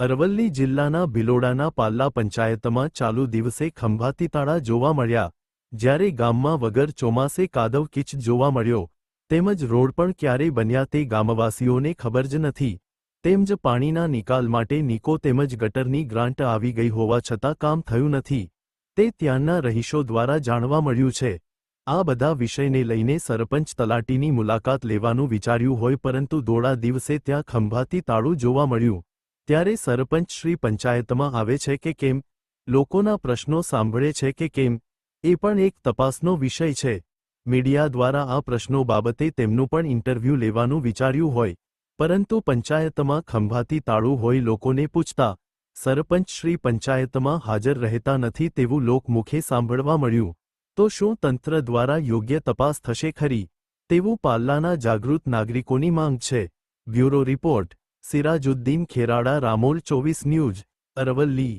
અરવલ્લી જિલ્લાના ભિલોડાના પાલ્લા પંચાયતમાં ચાલુ દિવસે ખંભાતી તાળા જોવા મળ્યા. જ્યારે ગામમાં વગર ચોમાસે કાદવ કિચ જોવા મળ્યો, તેમજ રોડ પણ ક્યારે બન્યા તે ગામવાસીઓને ખબર જ નથી. તેમજ પાણીના નિકાલ માટે નિકો તેમજ ગટરની ગ્રાન્ટ આવી ગઈ હોવા છતાં કામ થયું નથી. તે ત્યાંના રહીશો દ્વારા જાણવા મળ્યું છે. આ બધા વિષયને લઈને સરપંચ તલાટીની મુલાકાત લેવાનું વિચાર્યું હોય પરંતુ દોડા દિવસે ત્યાં ખંભાતી તાળું જોવા મળ્યું. ત્યારે સરપંચ શ્રી પંચાયતમાં આવે છે કે કેમ? લોકોના પ્રશ્નો સાંભળે છે કે કેમ? એ પણ એક તપાસનો વિષય છે. મીડિયા દ્વારા આ પ્રશ્નો બાબતે તેમનું પણ ઇન્ટરવ્યૂ લેવાનું વિચાર્યું હોય. પરંતુ પંચાયતમાં ખંભાતી તાળું હોય લોકોને પૂછતા, સરપંચ શ્રી પંચાયતમાં હાજર રહેતા નથી તેવું લોકમુખે સાંભળવા મળ્યું. તો શું તંત્ર દ્વારા યોગ્ય તપાસ થશે ખરી? તેવું પાલ્લાના જાગૃત નાગરિકોની માંગ છે. Bureau report. સિરાજુદ્દીન ખેરાડા રામોલ ચોવીસ ન્યૂઝ અરવલ્લી.